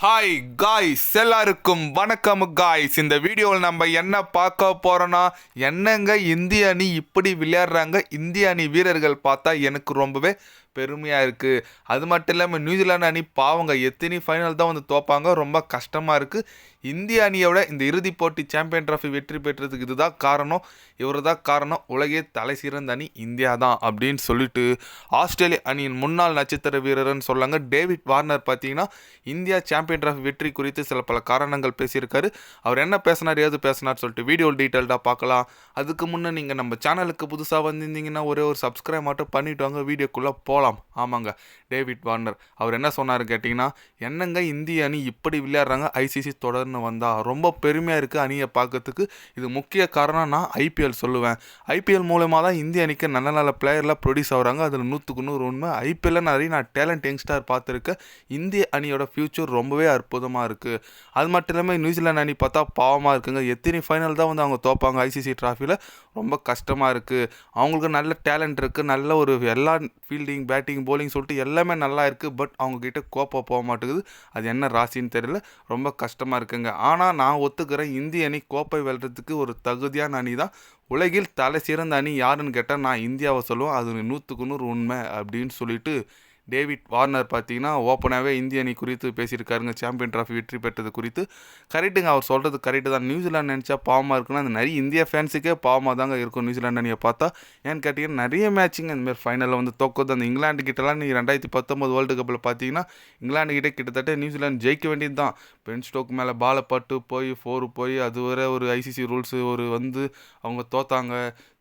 Hi guys எல்லாருக்கும் வணக்கம் guys இந்த வீடியோவில் நம்ம என்ன பார்க்க போறோம்னா என்னங்க இந்திய அணி இப்படி விளையாடுறாங்க? இந்திய அணி வீரர்கள் பார்த்தா எனக்கு ரொம்பவே பெருமையாக இருக்குது அது மட்டும் இல்லாமல் நியூசிலாந்து அணி பாவங்க எத்தனை ஃபைனல் தான் வந்து தோப்பாங்க. ரொம்ப கஷ்டமாக இருக்குது இந்திய அணியோட இந்த இறுதிப் போட்டி சாம்பியன் ட்ராஃபி வெற்றி பெற்றதுக்கு இதுதான் காரணம். இவர் தான் காரணம். உலகே தலை சிறந்த அணி இந்தியா தான் அப்படின்னு சொல்லிட்டு ஆஸ்திரேலிய அணியின் முன்னாள் நட்சத்திர வீரர்னு சொல்லாங்க. டேவிட் வார்னர் பார்த்தீங்கன்னா இந்தியா சாம்பியன் ட்ராஃபி வெற்றி குறித்து சில பல காரணங்கள் பேசியிருக்காரு. அவர் என்ன பேசினார் ஏது பேசினார் சொல்லிட்டு வீடியோ டீட்டெயில்டாக பார்க்கலாம். அதுக்கு முன்னே நீங்கள் நம்ம சேனலுக்கு புதுசாக வந்திருந்தீங்கன்னா ஒரே ஒரு சப்ஸ்கிரைப் மட்டும் பண்ணிவிட்டு வாங்க. வீடியோக்குள்ளே போகலாம் போகலாம். ஆமாங்க. டேவிட் வார்னர் அவர் என்ன சொன்னார் கேட்டிங்கன்னா என்னங்க இந்திய அணி இப்படி விளையாடுறாங்க? ஐசிசி தொடர்னு வந்தால் ரொம்ப பெருமையாக இருக்குது அணியை பார்க்கறதுக்கு. இது முக்கிய காரணம் நான் ஐபிஎல் சொல்லுவேன். ஐபிஎல் மூலமாக தான் இந்திய அணிக்கு நல்ல நல்ல பிளேயர்லாம் ப்ரொடியூஸ் ஆகுறாங்க. அதில் நூற்றுக்கு நூறு உண்மை. ஐபிஎல்ல நிறைய நான் டேலண்ட் யங்ஸ்டார் பார்த்துருக்கேன். இந்திய அணியோட ஃப்யூச்சர் ரொம்பவே அற்புதமாக இருக்குது அது மட்டும் இல்லாமல் நியூசிலாந்து அணி பார்த்தா பாவமாக இருக்குங்க. எத்தனை ஃபைனல் தான் வந்து அவங்க தோப்பாங்க ஐசிசி ட்ராஃபியில் ரொம்ப கஷ்டமாக இருக்குது அவங்களுக்கு நல்ல டேலண்ட் இருக்குது நல்ல ஒரு எல்லா ஃபீல்டிங் பேட்டிங் போலிங் சொல்லிட்டு எல்லாமே நல்லா இருக்குது பட் அவங்கக்கிட்ட கோப்பை போக மாட்டேங்குது. அது என்ன ராசின்னு தெரியல. ரொம்ப கஷ்டமாக இருக்குங்க. ஆனால் நான் ஒத்துக்கிறேன். இந்திய அணி கோப்பை வெல்றதுக்கு ஒரு தகுதியான அணி தான். உலகில் தலை சிறந்த அணி யாருன்னு கேட்டால் நான் இந்தியாவை சொல்லுவேன். அது நூற்றுக்கு நூறு உண்மை அப்படின்னு சொல்லிட்டு டேவிட் வார்னர் பார்த்தீங்கன்னா ஓப்பனாகவே இந்திய அணி குறித்து பேசியிருக்காருங்க. சாம்பியன் ட்ராஃபி வெற்றி பெற்றது குறித்து. கரெக்டுங்க அவர் சொல்கிறது கரெக்டு தான். நியூசிலாந்து நினச்சா பாவமாக இருக்குன்னா அந்த நிறைய இந்திய ஃபேன்ஸுக்கே பாவமாக தாங்க இருக்கும் நியூசிலாந்து அணியை பார்த்தா. ஏன்னு கேட்டிங்கன்னா நிறைய மேட்சிங் இந்த மாதிரி ஃபைனலில் வந்து தோக்குது. அந்த இங்கிலாந்து கிட்டலாம் நீ ரெண்டாயிரத்தி பத்தொம்போது வேர்ல்டு கப்பில் பார்த்தீங்கன்னா இங்கிலாந்து கிட்டே கிட்டத்தட்ட நியூசிலாந்து ஜெயிக்க வேண்டியது தான். பென் ஸ்டோக் மேலே பாலை பட்டு போய் ஃபோர் போய் அது வரை ஒரு ஐசிசி ரூல்ஸு ஒரு வந்து அவங்க தோத்தாங்க.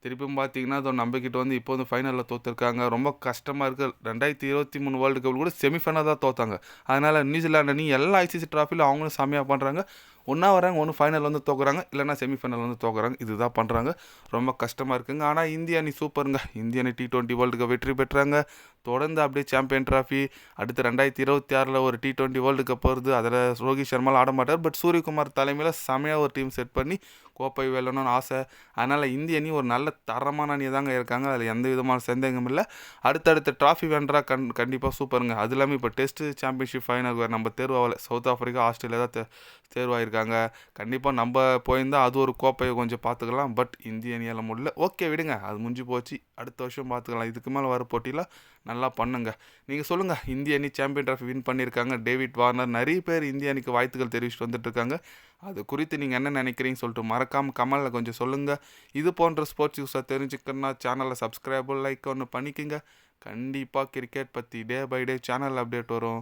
திருப்பியும் பார்த்தீங்கன்னா அதோட நம்பிக்கிட்ட வந்து இப்போ வந்து ஃபைனலில் தோற்றுருக்காங்க ரொம்ப கஷ்டமாக இருக்குது ரெண்டாயிரத்தி இருபத்தி மூணு வேர்ல்டு கப் கூட செமிஃபைனல் தான் தோற்றாங்க அதனால் நியூசிலாந்து அணி எல்லா ஐசிசி ட்ராஃபிலும் அவங்களும் செம்மையாக பண்ணுறாங்க ஒன்றா வராங்க ஒன்று ஃபைனல் வந்து தோக்குறாங்க இல்லைன்னா செமிஃபைனல் வந்து தோக்குறாங்க. இதுதான் பண்ணுறாங்க ரொம்ப கஷ்டமாக இருக்குங்க. ஆனால் இந்திய அணி சூப்பருங்க இந்திய அணி டி டுவெண்ட்டி வேர்ல்டு கப் வெற்றி பெற்றாங்க. தொடர்ந்து அப்படியே சாம்பியன் ட்ராஃபி அடுத்து ரெண்டாயிரத்தி இருபத்தி ஆறில் ஒரு டி டுவெண்ட்டி வேர்ல்டு கப் வருது. அதில் ரோஹித் சர்மாவில் ஆட மாட்டார். பட் சூரியகுமார் தலைமையில் செமையாக ஒரு டீம் செட் பண்ணி கோப்பை வேலணும்னு ஆசை. அதனால் இந்திய அணி ஒரு நல்ல தரமான அணி தாங்க இருக்காங்க. அதில் எந்த விதமான சந்தேகமும் இல்லை. அடுத்தடுத்த ட்ராஃபி வென்றா கண் கண்டிப்பாக சூப்பருங்க அது இல்லாமல் இப்போ டெஸ்ட்டு சாம்பியன்ஷிப் ஃபைனல் நம்ம தேர்வாகலை. சவுத் ஆஃப்ரிக்கா ஆஸ்திரேலியா தான் தேர்வாயிருக்கு தேர்வாயிருக்காங்க கண்டிப்பாக நம்ம போயிருந்தால் அது ஒரு கோப்பையை கொஞ்சம் பார்த்துக்கலாம். பட் இந்திய அணியால் முடியல. ஓகே விடுங்க. அது முடிஞ்சு போச்சு. அடுத்த வருஷம் பார்த்துக்கலாம். இதுக்கு மேலே வர போட்டியில் நல்லா பண்ணுங்க. நீங்கள் சொல்லுங்கள் இந்திய அணி சாம்பியன் ட்ராஃபி வின் பண்ணியிருக்காங்க. டேவிட் வார்னர் நிறைய பேர் இந்திய அணிக்கு வாழ்த்துக்கள் தெரிவிச்சுட்டு வந்துட்டுருக்காங்க. அது குறித்து நீங்கள் என்ன நினைக்கிறீங்கன்னு சொல்லிட்டு மறக்காமல் கமலில் கொஞ்சம் சொல்லுங்கள் இது போன்ற ஸ்போர்ட்ஸ் யூஸாக தெரிஞ்சுக்கணும்னா சேனலை சப்ஸ்கிரைபு லைக் ஒன்று பண்ணிக்கோங்க. கண்டிப்பாக கிரிக்கெட் பற்றி day by day channel update வரும்.